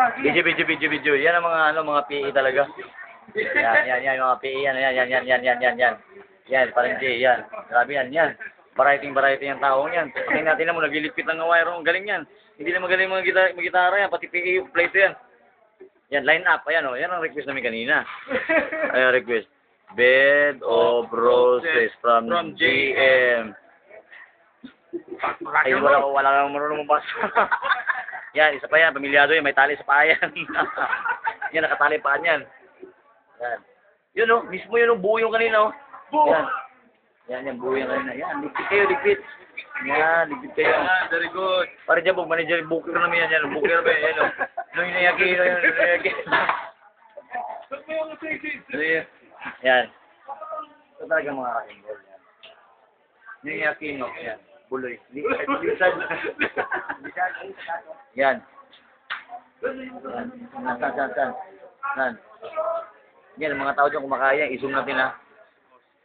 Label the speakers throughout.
Speaker 1: Video, video, video, video. Yan ang mga, ano, mga PE talaga. Yan, yan, yan, mga PE. Yan, yan, yan, yan, yan, yan, yan, yan. Yan, parang J, yan. Grabe yan, yan. Variety, variety yung taong yan. Pakinggan natin na mo, naglilipit ng wire. Ang galing yan. Hindi na magaling mga gitara, mga gitara yan. Pati PE plate yan. Yan, line up. Ayan, oh. Yan ang request namin kanina. Ayan, request. Bed of Roses from,
Speaker 2: From
Speaker 1: GM. Ay, wala, wala kang marunong mabasa. yan, isa pa yan. Pamilyado yan. May tali sa paa yan. yan, nakatali pa yan. Yan. Yun, oh. Mismo yun, oh. Buo yung kanina, oh. Yan. Yan, yan. Buo yung kanina. Yan, ligpit kayo, ligpit. Yan, ligpit kayo.
Speaker 2: Ah, very good.
Speaker 1: Para dyan, bug manager, booker namin yan. Yan, booker ba yan, oh. Nung inayaki, nung inayaki. Ano yan? Yan. Ito talaga mga kainggol. Yan. Yung inayaki, no. Yan. Buloy. Li- Lisad. Yan. Yan. San, san, san. San. Yan, mga tao dyan kumakaya. I-zoom natin, ha.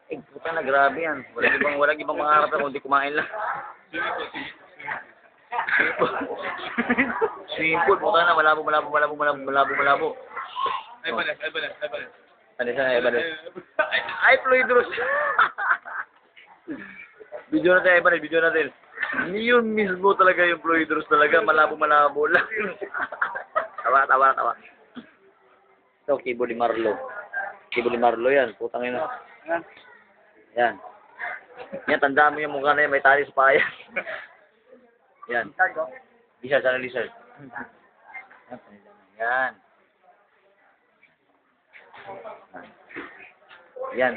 Speaker 1: Eh, puta na, grabe yan. Walang ibang, walang ibang mga harap kundi kumain lang. Simple, puta na, malabo, malabo, malabo, malabo, malabo, malabo.
Speaker 2: Ay, balas, ay, balas, ay, balas.
Speaker 1: Ano siya, ay, balik. Ay, Floydros! video natin, ay, balik, video natin. Yun mismo talaga yung Floydros talaga, malabo, malabo lang. tawa, tawa, tawa. Ito, Kibo Marlo. Kibo ni Marlo yan, putang ina. Yan. Yan, tandaan mo yung mukha na yan, may tali sa paya. Yan. Lizard, sana lizard. Yan, yan. Yan.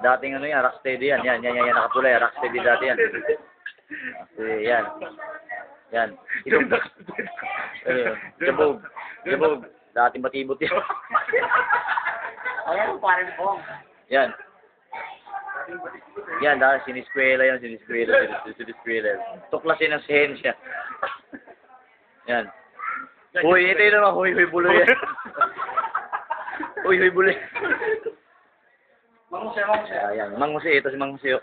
Speaker 1: Dating ano yan, rocksteady yan. Yan, yan, yan, yan, nakapula yan. Rocksteady dati yan. Rocksteady, yan. Yan. Ito, eh, jabog. Jabog. Dating matibot yan.
Speaker 3: Ayan, parang bong.
Speaker 1: Yan. Yan, dahil siniskwela yan, siniskwela, sinis- siniskwela. Tuklasin ang sihensya. Yan. Huy, ito yun naman, huy, huy, bulo yan. Huy, huy, bulo yan.
Speaker 3: Mangusay, mangusay.
Speaker 1: Ayan, mangmusi, ito si mangmusi. oh.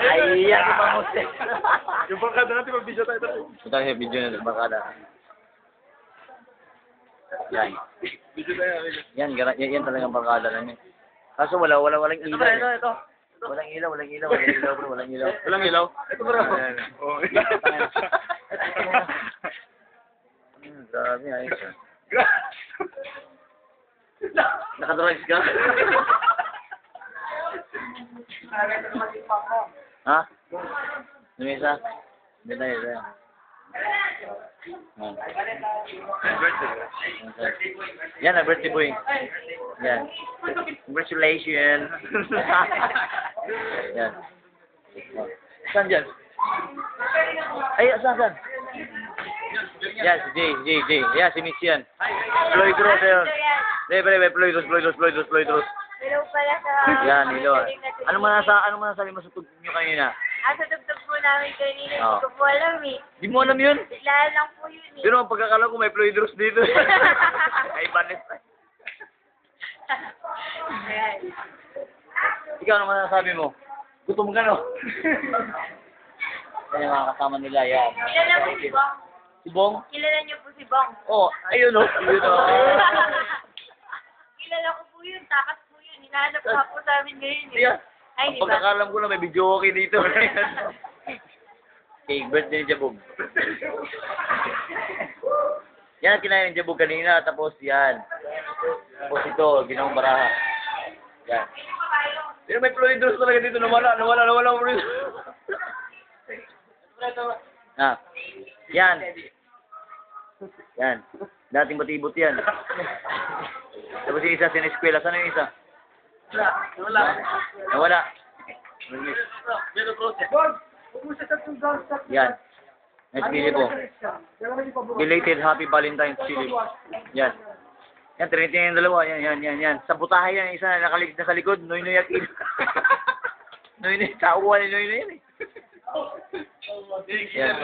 Speaker 1: Ay, yan si mangmusi.
Speaker 2: Yung barkada natin, mag-video tayo tayo.
Speaker 1: Ito yung video na barkada. Yan.
Speaker 2: Tayo.
Speaker 1: Yan, gara- yan, yan talagang barkada namin. Kaso wala, wala, walang ilaw.
Speaker 3: Ito, ito,
Speaker 1: eh.
Speaker 3: ito.
Speaker 1: Walang ilaw, walang ilaw, walang ilaw, bro, walang ilaw.
Speaker 2: Walang ilaw? Ito bro.
Speaker 1: Ayan.
Speaker 2: Oh.
Speaker 1: Hmm, grabe, ayos. Nakadrugs ka? ha? Ano yung isa? Hindi na isa. Ah. Yan na, birthday boy. Yan. Congratulations. Yan. Saan dyan? Ay, saan, saan? Yan, si Jay, Jay, Jay. Yan, si Mitch yan. Floyd Rose. Hindi, pwede, pwede, Floyd Rose, Floyd Rose, Floyd Rose, Floyd Rose.
Speaker 4: Hello pala sa...
Speaker 1: Yan, Nilo. Ano man nasa, ano man nasabi mo sa tugtog nyo kanina?
Speaker 4: Ah, sa tugtog po namin kanina,
Speaker 1: Oo.
Speaker 4: hindi ko po alam eh.
Speaker 1: Di mo alam yun?
Speaker 4: Bigla lang po yun eh.
Speaker 1: Pero ang pagkakala ko may Floyd Rose dito. Ay, banis.
Speaker 4: Ayan.
Speaker 1: Ikaw naman nasabi mo? Gutom ka no? Yan yung mga kasama nila, yan.
Speaker 4: Kilala mo si Bong?
Speaker 1: Si Bong?
Speaker 4: Kilala niyo po si Bong?
Speaker 1: Oh, ayun oh. Ayun oh.
Speaker 4: Kilala ko po yun, takas Hinahanap nga po sa amin ngayon eh.
Speaker 1: Yan.
Speaker 4: Ay,
Speaker 1: Ang
Speaker 4: di ba?
Speaker 1: pagkakalam ko na may video okay dito. Cake birthday ni Jabog. yan ang kinain ni Jabog kanina, tapos yan. Tapos ito, ginawang baraha. Yan. Pero may Floyd Rose talaga dito, nawala, nawala, nawala. nawala. ah, yan. Yan. Dating batibot yan. Tapos yung isa, sineskwela. Saan yung isa?
Speaker 2: Wala.
Speaker 1: Nawala.
Speaker 2: Meron close.
Speaker 1: Yan. Nice Philip po. Belated Happy Valentine's Philip. Yan. Yan, trinity yung dalawa. Yan, yan, yan, yan. Sa butahe yan, isa na nakaligid na sa likod. Noy noy at il. noy noy, kauwa ni noy noy yan eh. Yan.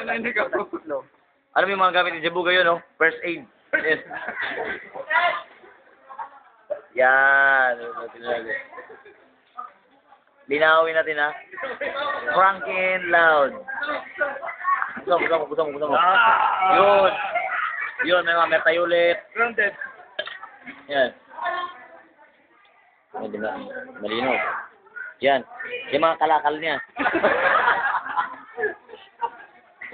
Speaker 1: Alam mo yung mga gamit ni Jabu ngayon, no? First aid. Yes. Yan. Linawin natin, ha? Franken loud. Gusto mo, gusto mo, gusto mo, gusto mo. Yun. Yun, may mga mertay ulit.
Speaker 2: Grounded.
Speaker 1: Yan. Medyo na, malinaw. Yan. Yung mga kalakal niya.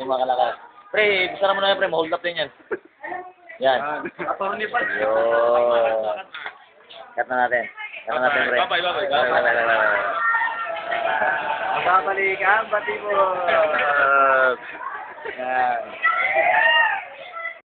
Speaker 1: yung mga kalakal. Pre, bisa mo na yan, pre. Ma-hold up din yan. Yan.
Speaker 2: Attorney pa.
Speaker 1: Yun. Cut na natin. Cut na natin, pre.
Speaker 2: Babay, babay, babay.
Speaker 1: Babay, babay, babay.
Speaker 2: Babalik ang bati mo.
Speaker 1: Yan.